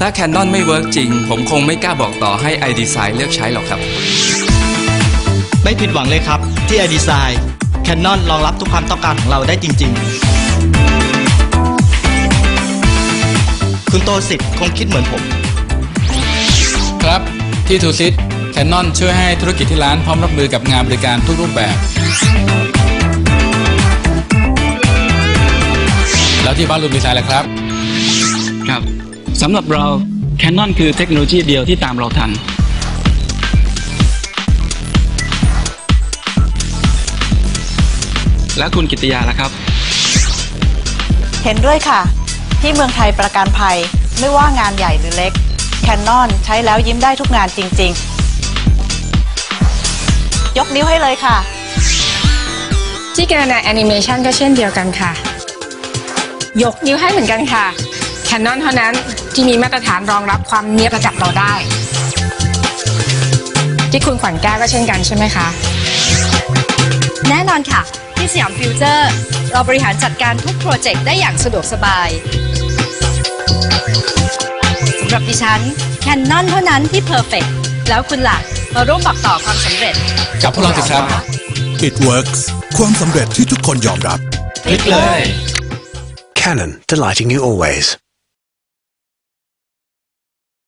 ถ้า Canon ไม่เวิร์กจริง ผมคงไม่กล้าบอกต่อให้ iDesign เลือกใช้หรอกครับ ไม่ผิดหวังเลยครับ ที่ iDesign Canon รองรับทุกความต้องการของเราได้จริง ๆ คุณโตสิทธิ์คงคิดเหมือนผม ครับ ที่ทูซิตแคนนอนช่วยให้ธุรกิจที่ร้านพร้อมรับมือกับงานบริการทุกรูปแบบ แล้วที่บ้านรูมดีไซน์ล่ะครับ ครับ สำหรับเรา Canon คือเทคโนโลยีเดียวที่ตามเราทัน แล้วคุณกิตติยาล่ะครับ เห็นด้วยค่ะ ที่เมืองไทยประกันภัยไม่ว่างานใหญ่หรือเล็กแคนนอนใช้แล้วยิ้มได้ทุกงานจริง ๆ ยกนิ้วให้เลยค่ะ ที่การนาแอนิเมชันก็เช่นเดียวกันค่ะ ยกนิ้วให้เหมือนกันค่ะ Canon เท่านั้นที่มีมาตรฐานรองรับความเนียบระดับเราได้ ที่คุณขวัญแก้วก็เช่นกันใช่ไหมคะ แน่นอนค่ะ ที่สยามฟิวเจอร์ เราบริหารจัดการทุกโปรเจกต์ได้อย่างสะดวกสบายสำหรับดิฉันแคนนอนเท่านั้นที่เพอร์เฟกแล้วคุณล่ะมาร่วมบอกต่อความสำเร็จ กับพวกเราสิครับ It works ความสำเร็จที่ทุกคนยอมรับ คลิกเลย Canon, delighting you always.